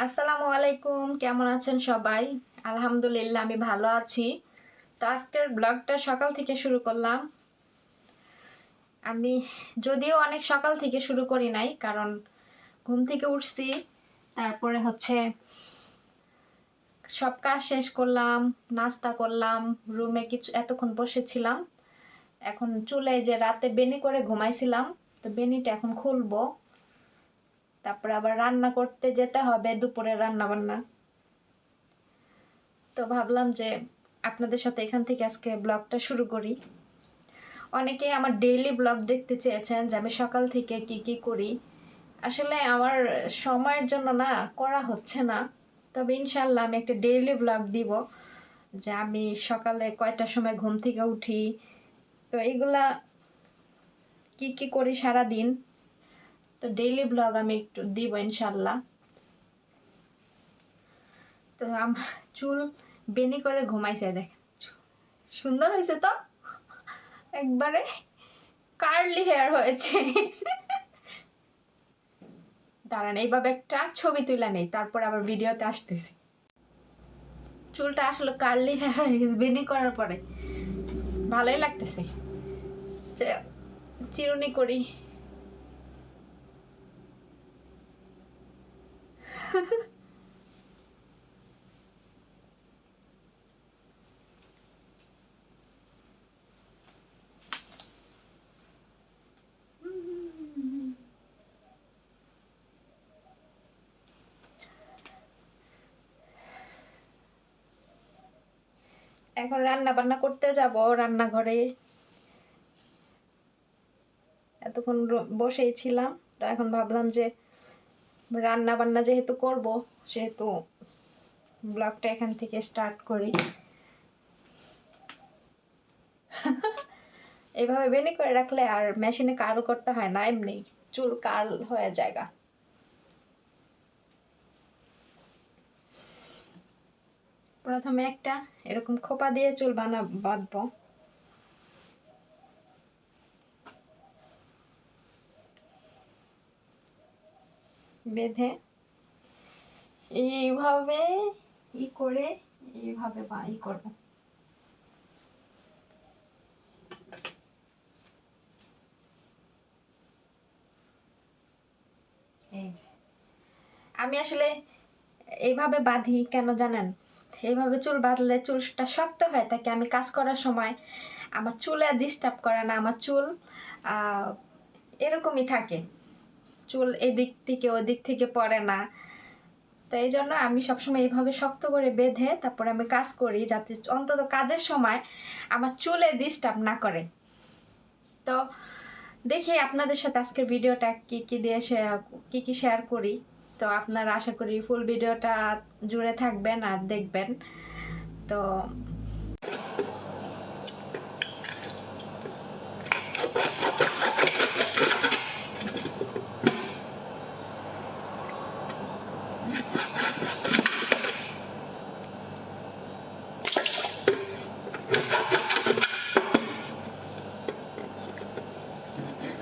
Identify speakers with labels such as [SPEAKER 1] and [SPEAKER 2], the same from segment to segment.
[SPEAKER 1] আসসালামু আলাইকুম, কেমন আছেন সবাই? আলহামদুলিল্লাহ, আমি ভালো আছি। তো আজকের ব্লগটা সকাল থেকে শুরু করলাম। আমি যদিও অনেক সকাল থেকে শুরু করি নাই, কারণ ঘুম থেকে উঠছি। তারপরে হচ্ছে সব কাজ শেষ করলাম, নাস্তা করলাম রুমে কিছু, এতক্ষণ বসেছিলাম। এখন চুলে যে রাতে বেনি করে ঘুমাইছিলাম, তো বেনিটা এখন খুলবো। তারপরে আবার রান্না করতে যেতে হবে দুপুরে রান্না বান্না তো ভাবলাম যে আপনাদের সাথে এখান থেকে আজকে ব্লগটা শুরু করি। অনেকে আমার ডেইলি ব্লগ দেখতে চেয়েছেন যে আমি সকাল থেকে কি কি করি। আসলে আমার সময়ের জন্য না করা হচ্ছে না। তবে ইনশাল্লাহ আমি একটা ডেইলি ব্লগ দিব যে আমি সকালে কয়টার সময় ঘুম থেকে উঠি। তো এইগুলা কি কি করি সারা দিন তো ডেইলি ব্লগ আমি একটু দিব ইনশাল্লাহ। তো আমার চুল বেনি করে ঘুমাইছে দেখেন সুন্দর হয়েছে তো? একবারে কার্লি হেয়ার হয়েছে। দাঁড়ান, এইভাবে একটা ছবি তুলে নেই, তারপর আবার ভিডিওতে আসতেছি। চুলটা আসলে কার্লি হেয়ার হয়ে গেছে, বেনি করার পরে। ভালোই লাগতেছে। চিরুনি করি। এখন রান্না বান্না করতে যাব রান্নাঘরে। এতক্ষণ বসেই ছিলাম তো এখন ভাবলাম যে রান্না বান্না যেহেতু করব, সেহেতু ব্লগটা এখান থেকে স্টার্ট করি। এভাবে বেনি করে রাখলে আর মেশিনে কার্ল করতে হয় না, এমনি চুল কার্ল হয়ে জায়গা প্রথমে একটা এরকম খোপা দিয়ে চুল বানা, বাঁধবো। বেঁধে এইভাবে ই করে এইভাবে বা ই করব। এই যে। আমি আসলে এইভাবে বাঁধি কেন জানেন? এইভাবে চুল বাঁধলে চুলটা শক্ত হয় তাকে আমি কাজ করার সময় আমার চুলে ডিস্টার্ব করে না, আমার চুল এরকমই থাকে। চুল এদিক থেকে ওদিক থেকে পড়ে না। তো এই জন্য আমি সবসময় এইভাবে শক্ত করে বেঁধে তারপরে আমি কাজ করি যাতে অন্তত কাজের সময় আমার চুলে ডিস্টার্ব না করে। তো দেখি আপনাদের সাথে আজকের ভিডিওটা কি কি দিয়ে কি কি শেয়ার করি। তো আপনারা আশা করি ফুল ভিডিওটা জুড়ে থাকবেন আর দেখবেন। তো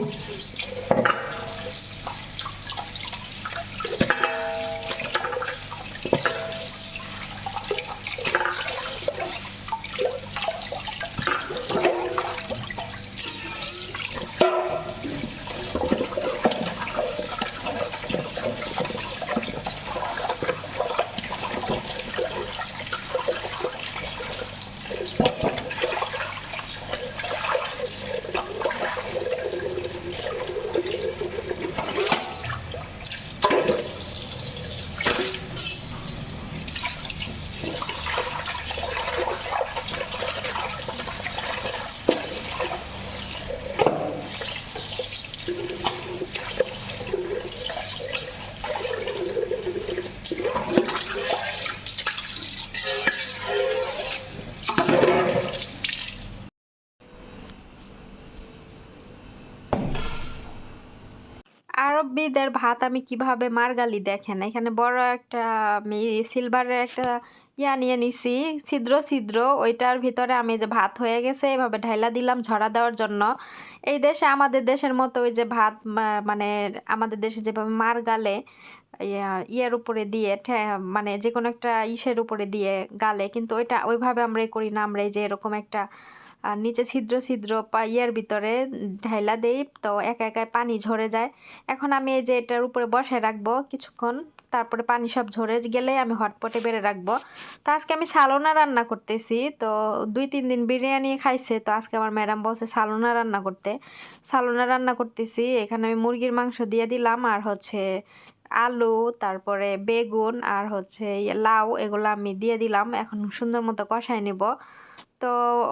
[SPEAKER 1] Thank you. আরবীদের ভাত আমি কীভাবে মারগালি দেখেন? এখানে বড় একটা আমি সিলভারের একটা ইয়া নিয়ে নিছি, ছিদ্র ছিদ্র। ওইটার ভিতরে আমি যে ভাত হয়ে গেছে, এভাবে ঢাইলা দিলাম ঝরা দেওয়ার জন্য। এই দেশে, আমাদের দেশের মতো ওই যে ভাত মানে আমাদের দেশে যেভাবে মার গালে ইয়া- ইয়ের উপরে দিয়ে মানে যে কোনো একটা ইসের উপরে দিয়ে গালে, কিন্তু ওইটা ওইভাবে আমরা করি না। আমরা এই যে এরকম একটা আর নিচে ছিদ্র ছিদ্র ইয়ের ভিতরে ঢাইলা দেই, তো একা একা পানি ঝরে যায়। এখন আমি এই যে এটার উপরে বসায় রাখব কিছুক্ষণ, তারপরে পানি সব ঝরে গেলে আমি হটপটে বেড়ে রাখব। তো আজকে আমি সালোনা রান্না করতেছি, তো দুই তিন দিন বিরিয়ানি খাইছে, তো আজকে আমার ম্যাডাম বলছে সালোনা রান্না করতে। সালোনা রান্না করতেছি, এখানে আমি মুরগির মাংস দিয়ে দিলাম, আর হচ্ছে আলু, তারপরে বেগুন, আর হচ্ছে ইয়ে লাউ, এগুলো আমি দিয়ে দিলাম। এখন সুন্দর মতো কষায় নিব। তো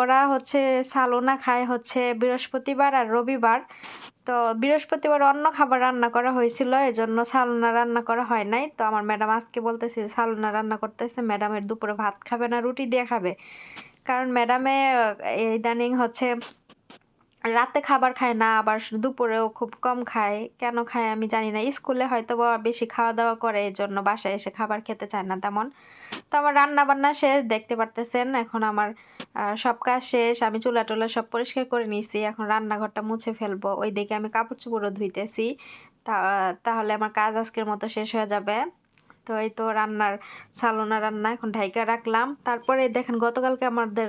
[SPEAKER 1] ওরা হচ্ছে সালোনা খায় হচ্ছে বৃহস্পতিবার আর রবিবার। তো বৃহস্পতিবার অন্য খাবার রান্না করা হয়েছিল জন্য সালোনা রান্না করা হয় নাই। তো আমার ম্যাডাম আজকে বলতেছে, সালোনা রান্না করতেছে, ম্যাডামের দুপুরে ভাত খাবে না, রুটি দিয়ে খাবে। কারণ ম্যাডামে ইদানিং হচ্ছে রাতে খাবার খায় না, আবার দুপুরেও খুব কম খায়। কেন খায় আমি জানি না। স্কুলে হয়তো বা বেশি খাওয়া দাওয়া করে এর জন্য বাসায় এসে খাবার খেতে চায় না তেমন। তো আমার রান্না বান্না শেষ, দেখতে পারতেছেন। এখন আমার সব কাজ শেষ। আমি চুলা টুলা সব পরিষ্কার করে নিয়েছি এখন রান্নাঘরটা মুছে ফেলব। ওই দিকে আমি কাপড় চোপড়ও ধুইতেছি তাহলে আমার কাজ আজকের মতো শেষ হয়ে যাবে। তো এই তো রান্নার, সালোনা রান্না এখন ঢাইকা রাখলাম। তারপরে দেখেন, গতকালকে আমাদের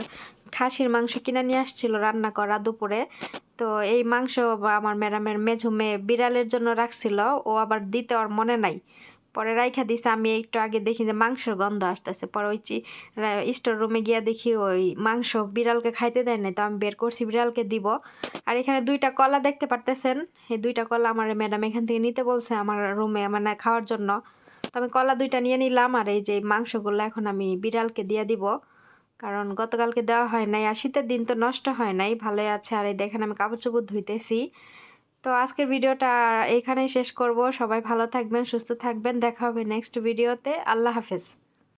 [SPEAKER 1] খাসির মাংস কিনে নিয়ে আসছিল রান্না করা দুপুরে। তো এই মাংস আমার ম্যাডামের মেঝো মেয়ে বিড়ালের জন্য রাখছিল, ও আবার দিতে ওর মনে নাই। পরে রাইখা দিছে, আমি একটু আগে দেখি যে মাংসের গন্ধ আসতেছে। পরে ওই স্টোর রুমে গিয়া দেখি ওই মাংস বিড়ালকে খাইতে দেয় নাই, তো আমি বের করছি, বিড়ালকে দিব। আর এখানে দুইটা কলা দেখতে পারতেছেন। এই দুইটা কলা আমার ম্যাডাম এখান থেকে নিতে বলছে আমার রুমে মানে খাওয়ার জন্য। তো আমি কলা দুইটা নিয়ে নিলাম, আর এই যে মাংসগুলো এখন আমি বিড়ালকে দিয়ে দিব। কারণ গতকালকে দেওয়া হয় নাই আর শীতের দিন তো নষ্ট হয় নাই, ভালোই আছে। আর এই দেখেন আমি কাপড় চোপড় ধুইতেছি। তো আজকের ভিডিওটা এখানেই শেষ করব। সবাই ভালো থাকবেন, সুস্থ থাকবেন। দেখা হবে নেক্সট ভিডিওতে আল্লাহ হাফেজ।